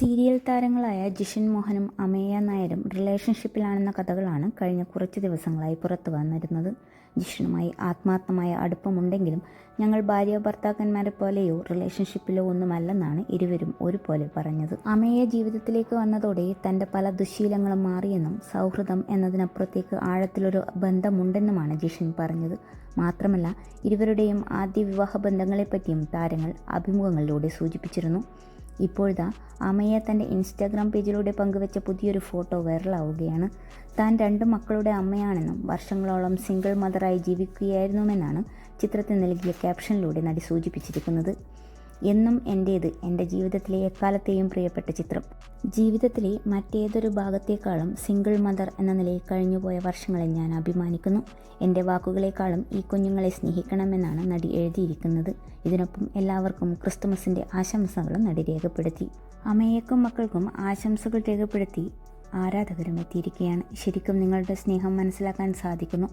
Serial താരങ്ങളായ ജിഷൻ മോഹനും അമേയ നായരും റിലേഷൻഷിപ്പിലാണെന്ന കഥകളാണ് കഴിഞ്ഞ കുറച്ച് ദിവസങ്ങളായി പുറത്തു വന്നിരുന്നത്. ജിഷനുമായി ആത്മാർത്ഥമായ അടുപ്പമുണ്ടെങ്കിലും ഞങ്ങൾ ഭാര്യ ഭർത്താക്കന്മാരെ പോലെയോ റിലേഷൻഷിപ്പിലോ ഒന്നുമല്ലെന്നാണ് ഇരുവരും ഒരുപോലെ പറഞ്ഞത്. അമേയ ജീവിതത്തിലേക്ക് വന്നതോടെ തന്റെ പല ദുശീലങ്ങളും മാറിയെന്നും സൗഹൃദം എന്നതിനപ്പുറത്തേക്ക് ആഴത്തിലൊരു ബന്ധമുണ്ടെന്നുമാണ് ജിഷൻ പറഞ്ഞത്. മാത്രമല്ല ഇരുവരുടെയും ആദ്യ വിവാഹ ബന്ധങ്ങളെപ്പറ്റിയും താരങ്ങൾ അഭിമുഖങ്ങളിലൂടെ സൂചിപ്പിച്ചിരുന്നു. ഇപ്പോഴിതാ അമയ തന്റെ ഇൻസ്റ്റാഗ്രാം പേജിലൂടെ പങ്കുവച്ച പുതിയൊരു ഫോട്ടോ വൈറലാവുകയാണ്. താൻ രണ്ട് മക്കളുടെ അമ്മയാണെന്നും വർഷങ്ങളോളം സിംഗിൾ മദറായി ജീവിക്കുകയായിരുന്നുവെന്നാണ് ചിത്രത്തിൽ നൽകിയ ക്യാപ്ഷനിലൂടെ നടി സൂചിപ്പിച്ചിരിക്കുന്നത്. എന്നും എന്റേത് എന്റെ ജീവിതത്തിലെ എക്കാലത്തെയും പ്രിയപ്പെട്ട ചിത്രം. ജീവിതത്തിലെ മറ്റേതൊരു ഭാഗത്തേക്കാളും സിംഗിൾ മദർ എന്ന നിലയിൽ കഴിഞ്ഞുപോയ വർഷങ്ങളെ ഞാൻ അഭിമാനിക്കുന്നു. എന്റെ വാക്കുകളെക്കാളും ഈ കുഞ്ഞുങ്ങളെ സ്നേഹിക്കണമെന്നാണ് നടി എഴുതിയിരിക്കുന്നത്. ഇതിനൊപ്പം എല്ലാവർക്കും ക്രിസ്തുമസിന്റെ ആശംസകളും നടി രേഖപ്പെടുത്തി. അമ്മയേക്കും മക്കൾക്കും ആശംസകൾ രേഖപ്പെടുത്തി ആരാധകരും എത്തിയിരിക്കുകയാണ് ശരിക്കും നിങ്ങളുടെ സ്നേഹം മനസ്സിലാക്കാൻ സാധിക്കുന്നു.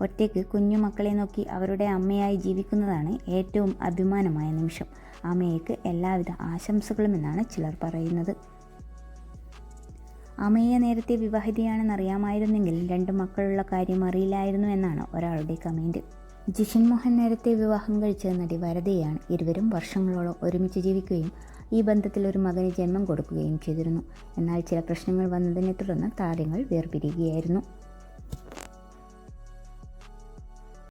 ഒറ്റയ്ക്ക് കുഞ്ഞുമക്കളെ നോക്കി അവരുടെ അമ്മയായി ജീവിക്കുന്നതാണ് ഏറ്റവും അഭിമാനമായ നിമിഷം. അമ്മയ്ക്ക് എല്ലാവിധ ആശംസകളും എന്നാണ് ചിലർ പറയുന്നത്. അമ്മയെ നേരത്തെ വിവാഹിതയാണെന്ന് അറിയാമായിരുന്നെങ്കിൽ രണ്ട് മക്കളുള്ള കാര്യം അറിയില്ലായിരുന്നു എന്നാണ് ഒരാളുടെ കമന്റ് ജിഷൻ മോഹൻ നേരത്തെ വിവാഹം കഴിച്ച നടി വരതയാണ് ഇരുവരും വർഷങ്ങളോളം ഒരുമിച്ച് ജീവിക്കുകയും ഈ ബന്ധത്തിൽ ഒരു മകന് ജന്മം കൊടുക്കുകയും ചെയ്തിരുന്നു. എന്നാൽ ചില പ്രശ്നങ്ങൾ വന്നതിനെ തുടർന്ന് താരങ്ങൾ വേർപിരിയുകയായിരുന്നു.